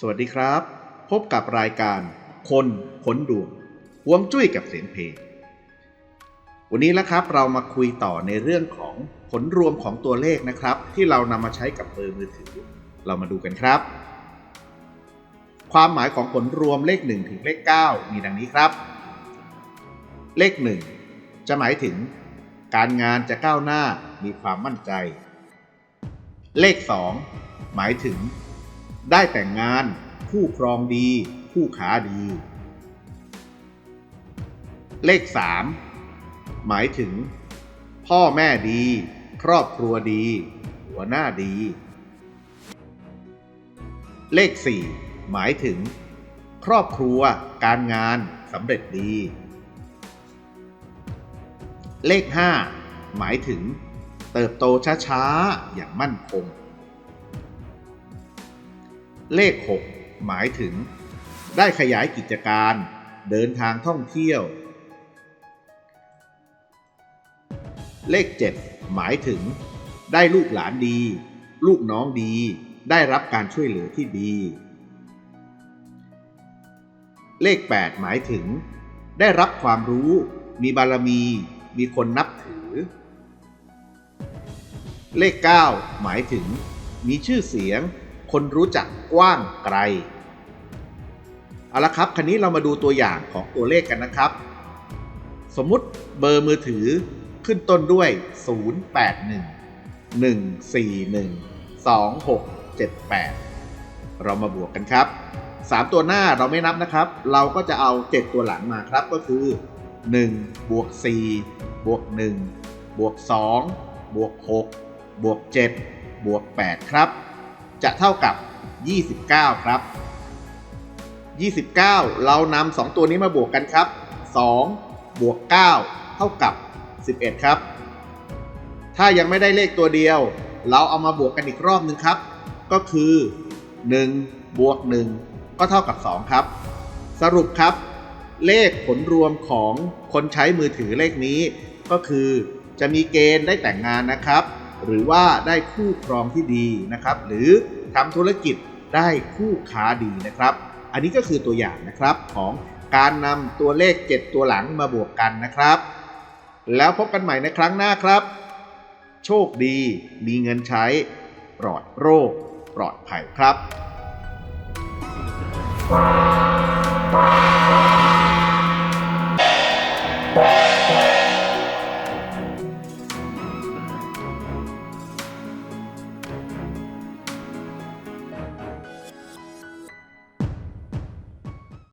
สวัสดีครับ พบกับรายการคนขนดวงหวงจุ้ยกับเสียงเพลง วันนี้แล้วครับเรามาคุยต่อในเรื่องของผลรวมของตัวเลขนะครับ ที่เรานำมาใช้กับเบอร์มือถือ เรามาดูกันครับ ความหมายของผลรวมเลข 1 ถึงเลข 9 มีดังนี้ครับ เลข 1 จะหมายถึง การงานจะก้าวหน้ามีความมั่นใจ เลข 2 หมายถึง ได้แต่งงาน คู่ครองดี คู่ขาดี เลข 3 หมายถึง พ่อแม่ดี ครอบครัวดี หัวหน้าดี เลข 4 หมายถึง ครอบครัวการงานสำเร็จดี เลข 5 หมายถึง เติบโตช้าๆ อย่างมั่นคง เลข 6 หมายถึง ได้ขยายกิจการเดินทางท่องเที่ยว เลข 7 หมายถึง ได้ลูกหลานดี ลูกน้องดี ได้รับการช่วยเหลือที่ดี เลข 8 หมายถึง ได้รับความรู้ มีบารมี มีคนนับถือ เลข 9 หมายถึง มีชื่อเสียง คนรู้จักกว้างไกล เอาละครับคันนี้เรามาดูตัวอย่างของตัวเลขกันนะครับ สมมุติเบอร์มือถือขึ้นต้นด้วย 081 141 2678 เรามาบวกกันครับ 3 ตัวหน้าเราไม่นับนะครับ เราก็จะเอา 7 ตัวหลังมาครับก็คือ 1 บวก 4 บวก 1 บวก 2 บวก 6 บวก 7 บวก 8 ครับ จะเท่ากับ 29 ครับ 29 เรานำ2ตัวนี้มาบวกกันครับ 2 บวก 9 เท่ากับ 11 ครับ ถ้ายังไม่ได้เลขตัวเดียว เราเอามาบวกกันอีกรอบหนึ่งครับ ก็คือ 1 บวก 1 ก็เท่ากับ 2 ครับ สรุปครับ เลขผลรวมของคนใช้มือถือเลขนี้ ก็คือจะมีเกณฑ์ได้แต่งงานนะครับ หรือว่าได้คู่ครองที่ดีนะครับ หรือทำธุรกิจได้คู่ค้าดีนะครับ อันนี้ก็คือตัวอย่างนะครับของการนำตัวเลข 7 ตัวหลังมาบวกกันนะครับ แล้วพบกันใหม่ในครั้งหน้าครับ โชคดี มีเงินใช้ ปลอดโรค ปลอดภัยครับ